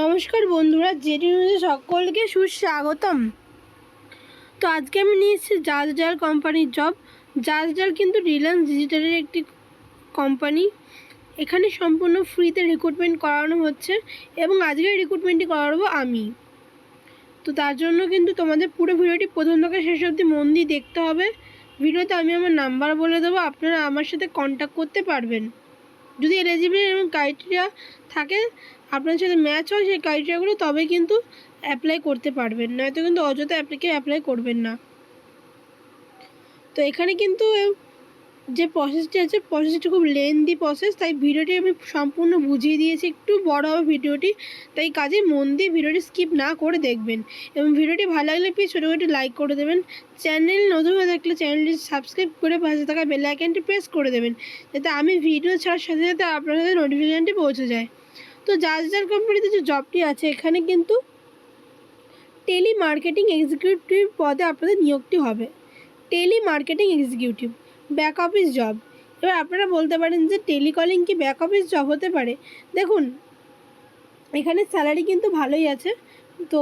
নমস্কার বন্ধুরা, জেডি নিউজে সকলকে সুস্বাগতম। তো আজকে আমি নিয়ে এসেছি জাজ ডাল কোম্পানির জব। জাজ ডাল কিন্তু রিলায়েন্স ডিজিটালের একটি কোম্পানি। এখানে সম্পূর্ণ ফ্রিতে রিক্রুটমেন্ট করানো হচ্ছে এবং আজকে রিক্রুটমেন্টটি করাবো আমি। তো তার জন্য কিন্তু তোমাদের পুরো ভিডিওটি প্রথম থেকে শেষ অবধি মন দিয়ে দেখতে হবে। ভিডিওতে আমি আমার নাম্বার বলে দেবো, আপনারা আমার সাথে কন্ট্যাক্ট করতে পারবেন। যদি এলিজিবিলিটি এবং ক্রাইটেরিয়া থাকে, আপনার সাথে ম্যাচ হয় সেই ক্রাইটেরিয়াগুলো তবে কিন্তু অ্যাপ্লাই করতে পারবেন। নয়তো কিন্তু অযথা অ্যাপ্লিকে অ্যাপ্লাই করবেন না। তো এখানে কিন্তু যে প্রসেসটি আছে প্রসেসটি খুব লেন্দি প্রসেস তাই ভিডিওটি আমি সম্পূর্ণ বুঝিয়ে দিয়েছি। একটু বড় হবে ভিডিওটি, তাই কাজে মন দিয়ে ভিডিওটি স্কিপ না করে দেখবেন। এবং ভিডিওটি ভালো লাগলে প্লিজ ছোটো করে লাইক করে দেবেন। চ্যানেল নতুন হয়ে থাকলে চ্যানেলটি সাবস্ক্রাইব করে পাশে থাকা বেল আইকনটি প্রেস করে দেবেন, যাতে আমি ভিডিও ছাড়ার সাথে সাথে আপনাদের নোটিফিকেশানটি পৌঁছে যায়। তো যার জাজদার কোম্পানিতে যে জবটি আছে, এখানে কিন্তু টেলি মার্কেটিং এক্সিকিউটিভ পদে আপনাদের নিয়োগটি হবে। Telemarketing executive back office job এবার আপনারা বলতে পারেন যে টেলিকলিং কি ব্যাক অফিস জব হতে পারে? দেখুন, এখানে স্যালারি কিন্তু ভালোই আছে। তো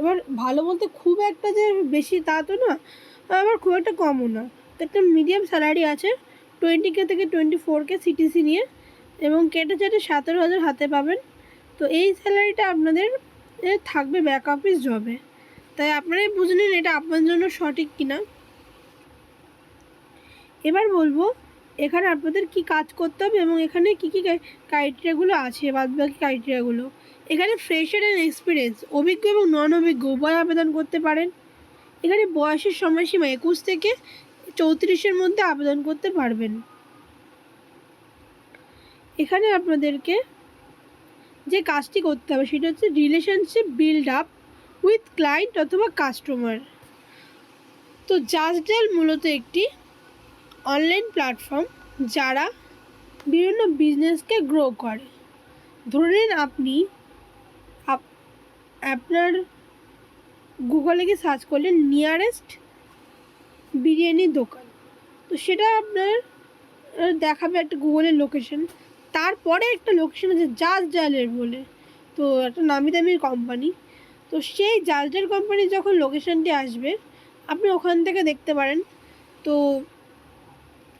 এবার ভালো বলতে খুব একটা যে বেশি তা তো না, আবার খুব একটা কমও না। তো একটা মিডিয়াম স্যালারি আছে টোয়েন্টি কে থেকে টোয়েন্টি ফোর কে সিটিসি নিয়ে এবং কেটে চেটে সতেরো হাজার হাতে পাবেন। তো এই স্যালারিটা আপনাদের থাকবে ব্যাক অফিস জবে তাই আপনারাই বুঝলেন এটা আপনার জন্য সঠিক কিনা। এবার বলব, এখানে আপনাদের কি কাজ করতে হবে এবং এখানে কি কি ক্রাইটেরিয়াগুলো আছে বাদ বাকি ক্রাইটেরিয়াগুলো এখানে ফ্রেশার অ্যান্ড এক্সপিরিয়েন্স অভিজ্ঞ এবং নন অভিজ্ঞ উভয় আবেদন করতে পারেন। এখানে বয়সের সময়সীমা একুশ থেকে চৌত্রিশের মধ্যে আবেদন করতে পারবেন। এখানে আপনাদেরকে যে কাজটি করতে হবে, সেটা হচ্ছে relationship build up with client অথবা কাস্টমার তো জাজডেল মূলত একটি অনলাইন প্ল্যাটফর্ম যারা বিভিন্ন বিজনেসকে গ্রো করে। ধরে নিন আপনি আপ- আপনার গুগলে গিয়ে সার্চ করলেন নিয়ারেস্ট বিরিয়ানির দোকান। তো সেটা আপনার দেখাবে একটা গুগলের লোকেশন তারপরে একটা লোকেশন আছে জাজ ডালের বলে। তো একটা নামি দামি কোম্পানি তো সেই জাজ ডাল কোম্পানির যখন লোকেশনটি আসবে, আপনি ওখান থেকে দেখতে পারেন। তো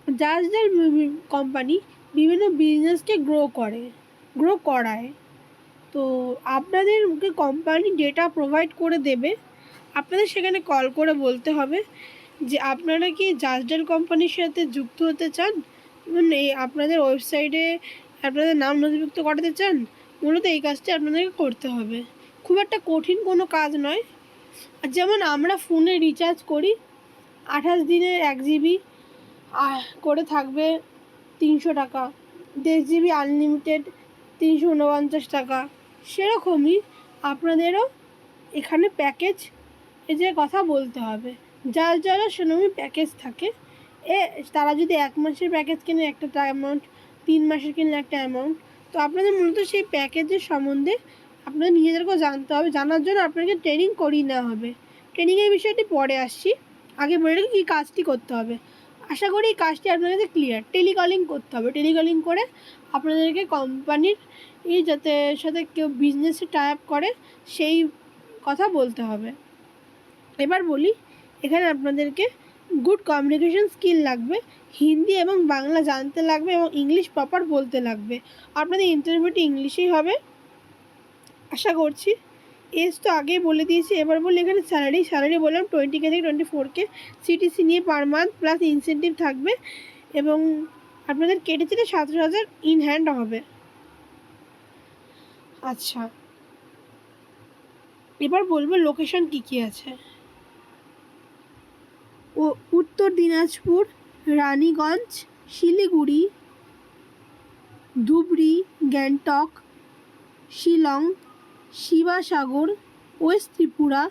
জাজদার কোম্পানি বিভিন্ন বিজনেসকে গ্রো করে গ্রো করায়। তো আপনাদেরকে কোম্পানি ডেটা প্রোভাইড করে দেবে। আপনাদের সেখানে কল করে বলতে হবে যে, আপনারা কি জাজডাল কোম্পানির সাথে যুক্ত হতে চান? এই আপনাদের ওয়েবসাইটে আপনাদের নাম নথিভুক্ত করাতে চান? মূলত এই কাজটি আপনাদেরকে করতে হবে। খুব একটা কঠিন কোনো কাজ নয়। যেমন আমরা ফোনে রিচার্জ করি, আঠাশ দিনের এক জিবি করে থাকবে তিনশো টাকা। দেড় জিবি আনলিমিটেড তিনশো উনপঞ্চাশ টাকা। সেরকমই আপনাদেরও এখানে প্যাকেজ যে কথা বলতে হবে। যার যারা সেরকমই প্যাকেজ থাকে। এ, তারা যদি এক মাসের প্যাকেজ কেনে একটা অ্যামাউন্ট তিন মাসের কিনলে একটা অ্যামাউন্ট তো আপনাদের মূলত সেই প্যাকেজের সম্বন্ধে আপনাদের নিজেদেরকেও জানতে হবে। জানার জন্য আপনাকে ট্রেনিং করিয়ে নেওয়া হবে। ট্রেনিংয়ের বিষয়টি পরে আসছি। আগে বলে রাখি কী কাজটি করতে হবে। আশা করি এই কাজটি আপনার কাছে ক্লিয়ার টেলিকলিং করতে হবে। টেলিকলিং করে আপনাদেরকে কোম্পানির এই যাতে সাথে কেউ বিজনেসে টাই আপ করে, সেই কথা বলতে হবে। এবার বলি, এখানে আপনাদেরকে গুড কমিউনিকেশন স্কিল লাগবে। হিন্দি এবং বাংলা জানতে লাগবে এবং ইংলিশ প্রপার বলতে লাগবে। আপনাদের ইন্টারভিউটি ইংলিশেই হবে। আশা করছি এজ তো আগেই বলে দিয়েছি, এবার বলি এখানে স্যালারি স্যালারি বললাম টোয়েন্টি কে থেকে টোয়েন্টি ফোর কে সিটিসি নিয়ে পার মান্থ প্লাস ইনসেন্টিভ থাকবে এবং আপনাদের কেটে চেটে সতেরো হাজার ইন হ্যান্ড হবে। আচ্ছা এবার বলব লোকেশন কী কী আছে? ও, Uttar Dinajpur, Raniganj, Siliguri, Dhubri, Gangtok, Shillong Sivasagar, west Tripura,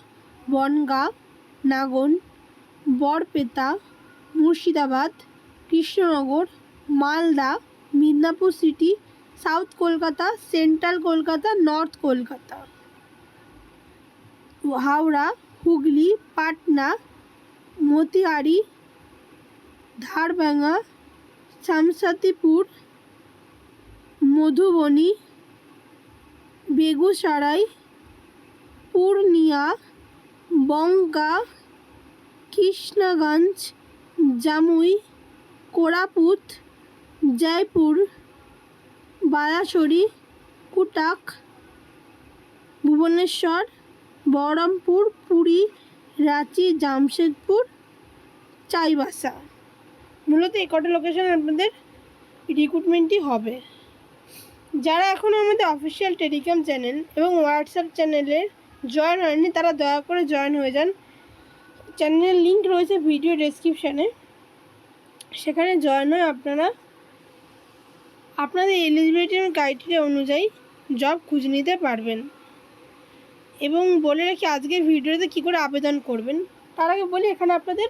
Bongaon, Nagaon Barpeta Murshidabad, Krishnanagar, Malda, Midnapore city, south Kolkata, central Kolkata, north Kolkata. Howrah, Hooghly, Patna, Motihari Darbhanga Samastipur Madhubani Begusarai, Purnia Banka Kishanganj, Jamui Koraput Jeypore Balasore Cuttack, Bhubaneswar, Berhampur, Puri, Ranchi, Jamshedpur, Chaibasa. মূলত এই কটা location আপনাদের রিক্রুটমেন্টই হবে। যারা এখনও আমাদের official Telegram channel এবং WhatsApp চ্যানেলে জয়েন হয়নি, তারা দয়া করে জয়েন হয়ে যান। চ্যানেলের লিঙ্ক রয়েছে ভিডিও ডেসক্রিপশানে সেখানে জয়েন হয়ে আপনারা আপনাদের এলিজিবিলিটি ক্রাইটেরিয়া অনুযায়ী জব খুঁজে নিতে পারবেন। এবং বলে রাখি, আজকের ভিডিওতে কী করে আবেদন করবেন? তার আগে বলি, এখানে আপনাদের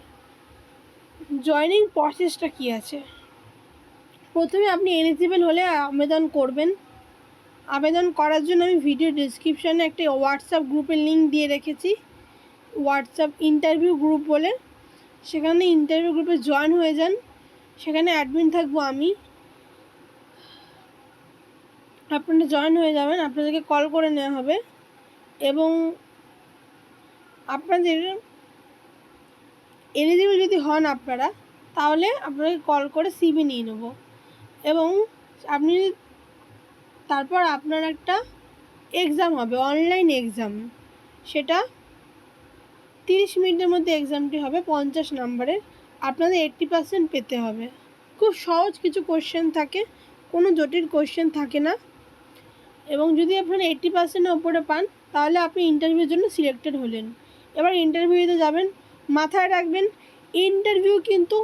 জয়নিং প্রসেসটা কী আছে? প্রথমে আপনি এলিজিবল হলে আবেদন করবেন। আবেদন করার জন্য আমি ভিডিও ডিসক্রিপশানে একটা হোয়াটসঅ্যাপ গ্রুপের লিঙ্ক দিয়ে রেখেছি। হোয়াটসঅ্যাপ ইন্টারভিউ গ্রুপ বলে। সেখানে ইন্টারভিউ গ্রুপে জয়েন হয়ে যান। সেখানে অ্যাডমিন থাকব আমি। আপনারা জয়েন হয়ে যাবেন, আপনাদেরকে কল করে নেওয়া হবে। এবং আপনাদের এলিজিবল যদি হন আপনারা, তাহলে আপনাকে কল করে সিবি নিয়ে নেব। এবং আপনি তারপর আপনার একটা এক্সাম হবে অনলাইন এক্সাম সেটা তিরিশ মিনিটের মধ্যে এক্সামটি হবে, পঞ্চাশ নাম্বারের। আপনাদের এইট্টি পার্সেন্ট পেতে হবে। খুব সহজ কিছু কোশ্চেন থাকে, কোনো জটিল কোশ্চেন থাকে না। এবং যদি আপনারা এইট্টি পার্সেন্টের ওপরে পান, তাহলে আপনি ইন্টারভিউর জন্য সিলেক্টেড হলেন। এবার ইন্টারভিউতে যাবেন, মাথায় রাখবেন ইন্টারভিউ কিন্তু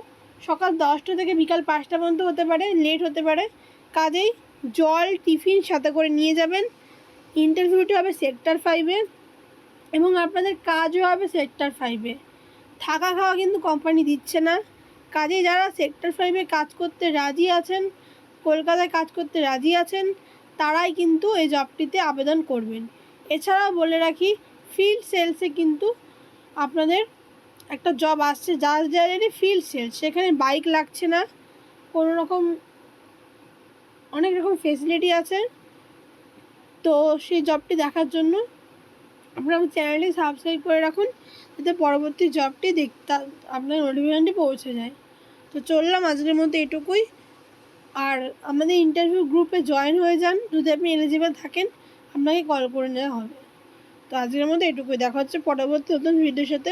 সকাল দশটা থেকে বিকাল পাঁচটা পর্যন্ত হতে পারে লেট হতে পারে। কাজেই জল, টিফিন সাথে করে নিয়ে যাবেন। ইন্টারভিউটি হবে সেক্টর ফাইভে এবং আপনাদের কাজও হবে সেক্টর ফাইভে থাকা খাওয়া কিন্তু কোম্পানি দিচ্ছে না। কাজেই যারা সেক্টর ফাইভে কাজ করতে রাজি আছেন, কলকাতায় কাজ করতে রাজি আছেন, তারাই কিন্তু এই জবটিতে আবেদন করবেন। এছাড়াও বলে রাখি ফিল্ড সেলসে কিন্তু আপনাদের একটা জব আসছে যার জায়গায় ফিল্ড সেলস সেখানে বাইক লাগছে না, কোনো রকম অনেক রকম ফেসিলিটি আছে। তো সেই জবটি দেখার জন্য আপনার চ্যানেলটি সাবস্ক্রাইব করে রাখুন, যাতে পরবর্তী জবটি দেখতে আপনার নোটিফিকেশানটি পৌঁছে যায়। তো চললাম আজকের মধ্যে এটুকুই। আর আমাদের ইন্টারভিউ গ্রুপে জয়েন হয়ে যান, যদি আপনি এলিজিবল থাকেন, আপনাকে কল করে নেওয়া হবে। তো আজকের মধ্যে এটুকুই। দেখা হচ্ছে পরবর্তী নতুন ভিডিওর সাথে।